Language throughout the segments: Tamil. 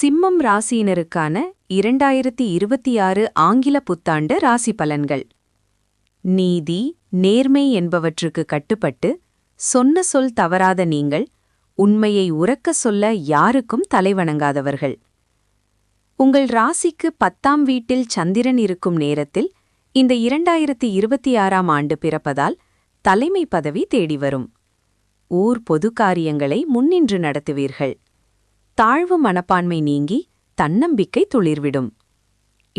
சிம்மம் ராசியினருக்கான இரண்டாயிரத்தி இருபத்தி ஆறு ஆங்கில புத்தாண்டு ராசி பலன்கள். நீதி நேர்மை என்பவற்றுக்கு கட்டுப்பட்டு சொன்ன சொல் தவறாத நீங்கள் உண்மையை உறக்க சொல்ல யாருக்கும் தலைவணங்காதவர்கள். உங்கள் ராசிக்கு பத்தாம் வீட்டில் சந்திரன் இருக்கும் நேரத்தில் இந்த இரண்டாயிரத்தி இருபத்தி ஆறாம் ஆண்டு பிறப்பதால் தலைமை பதவி தேடி வரும். ஊர் பொது காரியங்களை முன்னின்று நடத்துவீர்கள். தாழ்வு மனப்பான்மை நீங்கி தன்னம்பிக்கை துளிர்விடும்.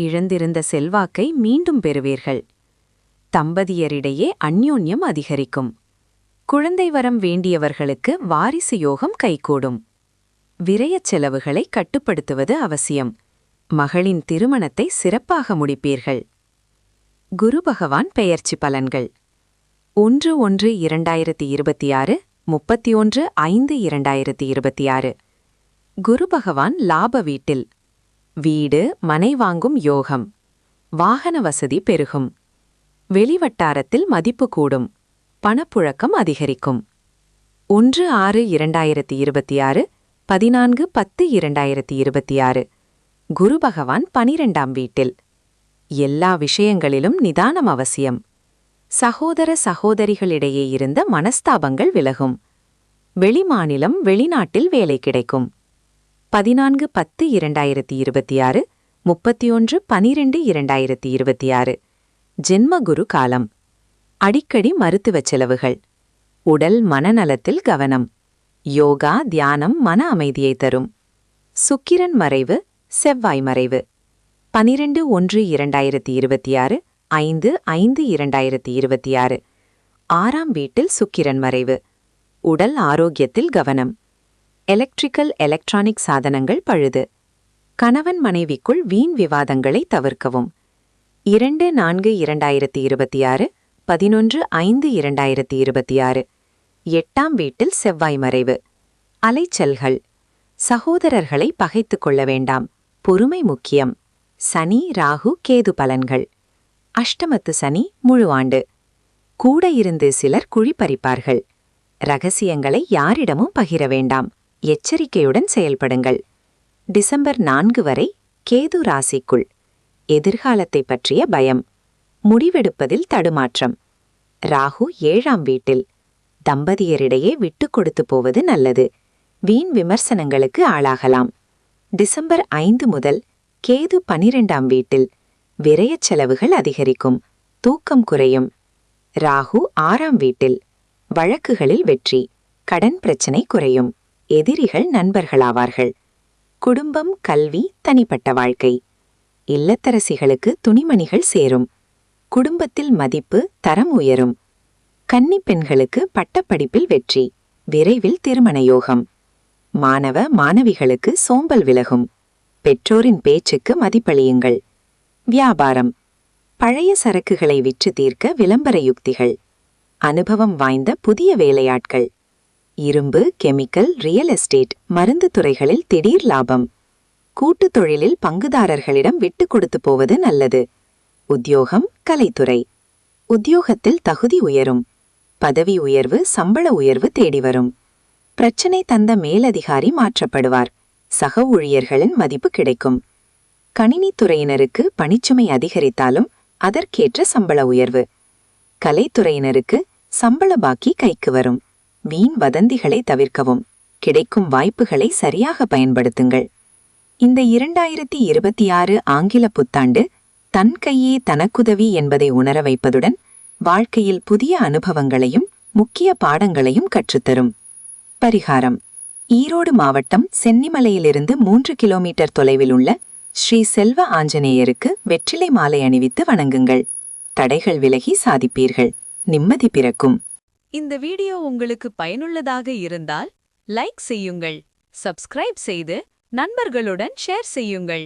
இழந்திருந்த செல்வாக்கை மீண்டும் பெறுவீர்கள். தம்பதியரிடையே அந்யோன்யம் அதிகரிக்கும். குழந்தை வரம் வேண்டியவர்களுக்கு வாரிசு யோகம் கைகூடும். விரயச் செலவுகளை கட்டுப்படுத்துவது அவசியம். மகளின் திருமணத்தை சிறப்பாக முடிப்பீர்கள். குரு பகவான் பெயர்ச்சி பலன்கள். ஒன்று ஒன்று இரண்டாயிரத்தி இருபத்தி ஆறு முப்பத்தி ஒன்று ஐந்து இரண்டாயிரத்தி இருபத்தி ஆறு. குரு பகவான் லாப வீட்டில். வீடு மனை வாங்கும் யோகம். வாகன வசதி பெருகும். வெளிவட்டாரத்தில் மதிப்பு கூடும். பணப்புழக்கம் அதிகரிக்கும். ஒன்று ஆறு இரண்டாயிரத்தி இருபத்தி ஆறு பதினான்கு பத்து இரண்டாயிரத்தி இருபத்தி ஆறு குரு பகவான் பனிரெண்டாம் வீட்டில். எல்லா விஷயங்களிலும் நிதானம் அவசியம். சகோதர சகோதரிகளிடையே இருந்த மனஸ்தாபங்கள் விலகும். வெளிமாநிலம் வெளிநாட்டில் வேலை கிடைக்கும். பதினான்கு பத்து இரண்டாயிரத்தி இருபத்தி ஆறு முப்பத்தி ஒன்று பனிரெண்டு இரண்டாயிரத்தி இருபத்தி ஆறு. ஜென்மகுரு காலம். அடிக்கடி மருத்துவச் செலவுகள். உடல் மனநலத்தில் கவனம். யோகா தியானம் மன அமைதியை தரும். சுக்கிரன் மறைவு செவ்வாய் மறைவு. பனிரெண்டு ஒன்று இரண்டாயிரத்தி இருபத்தி ஆறு ஐந்து ஐந்து இரண்டாயிரத்தி இருபத்தி ஆறு. ஆறாம் வீட்டில் சுக்கிரன் மறைவு. உடல் ஆரோக்கியத்தில் கவனம். எலக்ட்ரிக்கல் எலக்ட்ரானிக் சாதனங்கள் பழுது. கணவன் மனைவிக்குள் வீண் விவாதங்களை தவிர்க்கவும். இரண்டு நான்கு இரண்டாயிரத்தி இருபத்தி ஆறு பதினொன்று ஐந்து இரண்டாயிரத்தி இருபத்தி ஆறு. எட்டாம் வீட்டில் செவ்வாய் மறைவு. அலைச்சல்கள். சகோதரர்களை பகைத்துக் கொள்ள வேண்டாம். பொறுமை முக்கியம். சனி ராகு கேது பலன்கள். அஷ்டமத்து சனி முழு ஆண்டு. கூட இருந்து சிலர் குழிப்பறிப்பார்கள் ரகசியங்களை யாரிடமும் பகிர வேண்டாம். எச்சரிக்கையுடன் செயல்படுங்கள். டிசம்பர் நான்கு வரை கேது ராசிக்குள் எதிர்காலத்தை பற்றிய பயம் முடிவெடுப்பதில் தடுமாற்றம். ராகு ஏழாம் வீட்டில் தம்பதியரிடையே விட்டுக் கொடுத்து போவது நல்லது. வீண் விமர்சனங்களுக்கு ஆளாகலாம். டிசம்பர் ஐந்து முதல் கேது பனிரெண்டாம் வீட்டில் விரயச் செலவுகள் அதிகரிக்கும் தூக்கம் குறையும். ராகு ஆறாம் வீட்டில் வழக்குகளில் வெற்றி கடன் பிரச்சனை குறையும். எதிரிகள் நண்பர்களாவார்கள். குடும்பம் கல்வி தனிப்பட்ட வாழ்க்கை. இல்லத்தரசிகளுக்கு துணிமணிகள் சேரும். குடும்பத்தில் மதிப்பு தரம் உயரும். கன்னி பெண்களுக்கு பட்டப்படிப்பில் வெற்றி. விரைவில் திருமண யோகம் மாணவ மாணவிகளுக்கு சோம்பல் விலகும். பெற்றோரின் பேச்சுக்கு மதிப்பளியுங்கள். வியாபாரம். பழைய சரக்குகளை விற்று தீர்க்க விளம்பர யுக்திகள். அனுபவம் வாய்ந்த புதிய வேலையாட்கள். இரும்பு கெமிக்கல் ரியல் எஸ்டேட் மருந்து துறைகளில் திடீர் லாபம். கூட்டுத் தொழிலில் பங்குதாரர்களிடம் விட்டுக் கொடுத்து போவது நல்லது. உத்தியோகம் கலைத்துறை. உத்தியோகத்தில் தகுதி உயரும். பதவி உயர்வு சம்பள உயர்வு தேடி வரும். பிரச்சனை தந்த மேலதிகாரி மாற்றப்படுவார். சக ஊழியர்களின் மதிப்பு கிடைக்கும். கணினித்துறையினருக்கு பணிச்சுமை அதிகரித்தாலும் அதற்கேற்ற சம்பள உயர்வு. கலைத்துறையினருக்கு சம்பள பாக்கி கைக்கு வரும். வீண் வதந்திகளை தவிர்க்கவும். கிடைக்கும் வாய்ப்புகளை சரியாக பயன்படுத்துங்கள். இந்த இரண்டாயிரத்தி இருபத்தி ஆறு ஆங்கில புத்தாண்டு தன் கையே தனக்குதவி என்பதை உணர வைப்பதுடன் வாழ்க்கையில் புதிய அனுபவங்களையும் முக்கிய பாடங்களையும் கற்றுத்தரும். பரிகாரம். ஈரோடு மாவட்டம் சென்னிமலையிலிருந்து மூன்று கிலோமீட்டர் தொலைவில் உள்ள ஸ்ரீ செல்வ ஆஞ்சநேயருக்கு வெற்றிலை மாலை அணிவித்து வணங்குங்கள். தடைகள் விலகி சாதிப்பீர்கள். நிம்மதி பிறக்கும். இந்த வீடியோ உங்களுக்கு பயனுள்ளதாக இருந்தால் லைக் செய்யுங்கள். சப்ஸ்கிரைப் செய்து நண்பர்களுடன் ஷேர் செய்யுங்கள்.